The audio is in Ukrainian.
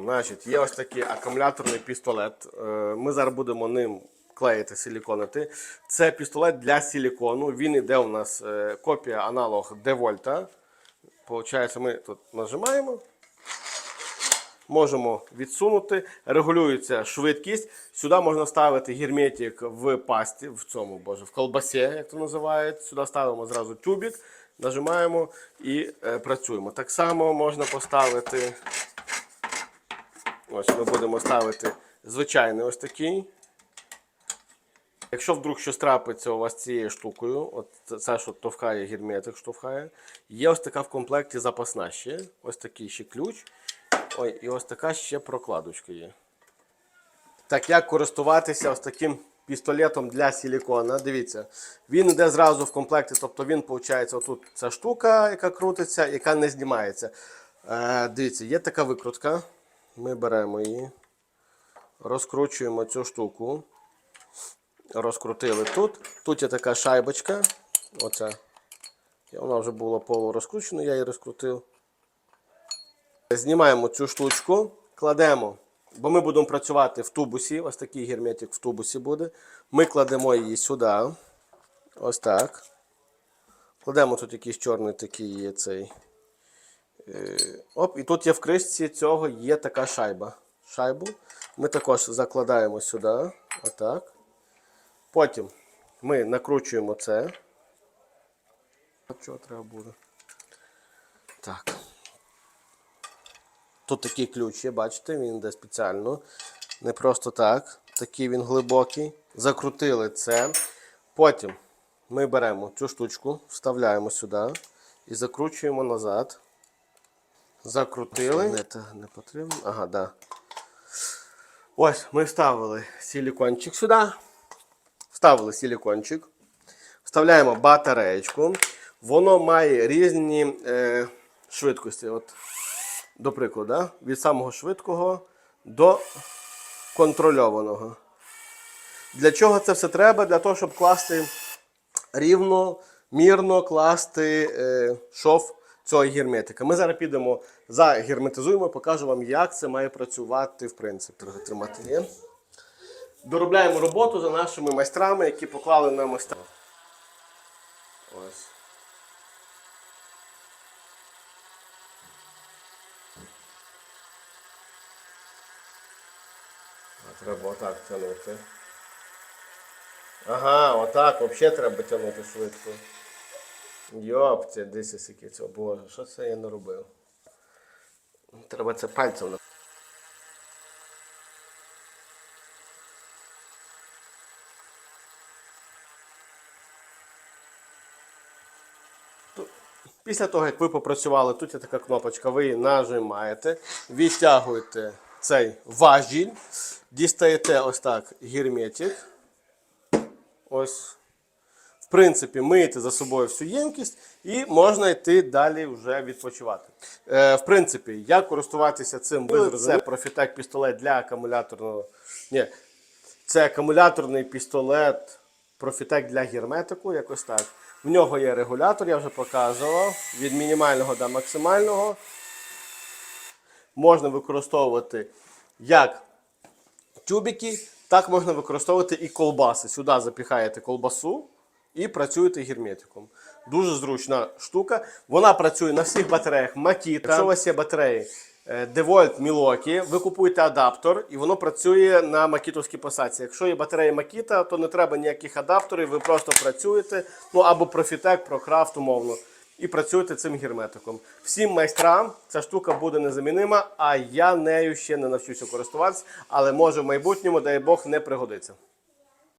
вам. Значить, є ось такий акумуляторний пістолет. Е, Ми зараз будемо ним клеїти силіконити. Це пістолет для силікону. Він іде у нас е, копія аналог Девольта. Получається, ми тут нажимаємо. Можемо відсунути, регулюється швидкість. Сюди можна ставити герметик в пасті, в цьому боже, в колбасі, як то називають. Сюди ставимо зразу тюбик, нажимаємо і е, працюємо. Так само можна поставити. Ось ми будемо ставити звичайний ось такий. Якщо вдруг щось трапиться у вас цією штукою, от це- що товхає герметик, штовхає, є ось така в комплекті запасна ще. Ось такий ще ключ. Ой, і ось така ще прокладочка є. Так як користуватися ось таким пістолетом для силікона. Дивіться, він йде зразу в комплекті, тобто він, виходить, отут ця штука, яка крутиться, яка не знімається. Е, дивіться, є така викрутка. Ми беремо її, розкручуємо цю штуку. Розкрутили тут. Тут є така шайбочка. Оця. Вона вже була полурозкручена, я її розкрутив. Знімаємо цю штучку, кладемо, бо ми будемо працювати в тубусі. Ось такий герметик в тубусі буде. Ми кладемо її сюди. Ось так. Кладемо тут якийсь чорний такий цей. Е, Оп, і тут є в кришці цього є така шайба. Шайбу. Ми також закладаємо сюди. Отак. Потім ми накручуємо це. Чого треба буде. Так. Тут такий ключ є, бачите, він йде спеціально. Не просто так. Такий він глибокий. Закрутили це. Потім ми беремо цю штучку, вставляємо сюди і закручуємо назад. Закрутили. Не, не потрібно. Ага, да. Ось ми вставили силікончик сюди. Вставили силікончик. Вставляємо батареєчку. Воно має різні е, швидкості. От, до прикладу, да? від самого швидкого до контрольованого. Для чого це все треба? Для того, щоб класти рівно, мірно класти е, шов цього герметика. Ми зараз підемо загерметизуємо, покажу вам, як це має працювати в принципі. Тримати є. Доробляємо роботу за нашими майстрами, які поклали на майстра. Ось. Треба отак тягнути. Ага, отак взагалі треба тягнути швидко. Йопці, десь скільки цього. Боже, що це я не робив? Треба це пальцем. Після того, як ви попрацювали, тут є така кнопочка, ви її нажимаєте, відтягуєте цей важіль, дістаєте ось так герметик. Ось. В принципі, миєте за собою всю ємкість і можна йти далі вже відпочивати. Е, в принципі, як користуватися цим, ви. Це Profitec пістолет для акумуляторного. Ні, це акумуляторний пістолет Profitec для герметику, якось так. В нього є регулятор, я вже показував. Від мінімального до максимального. Можна використовувати як тюбики, так можна використовувати і колбаси. Сюди запіхаєте колбасу і працюєте герметиком. Дуже зручна штука. Вона працює на всіх батареях Makita. Якщо у вас є батареї е, DeWalt Milwaukee, ви купуєте адаптер і воно працює на макітовській посадці. Якщо є батарея Makita, то не треба ніяких адаптерів, ви просто працюєте, ну або Profitec, ProCraft, умовно. І працюєте цим герметиком. Всім майстрам ця штука буде незамінима, а я нею ще не навчуся користуватися, але може в майбутньому, дай Бог, не пригодиться.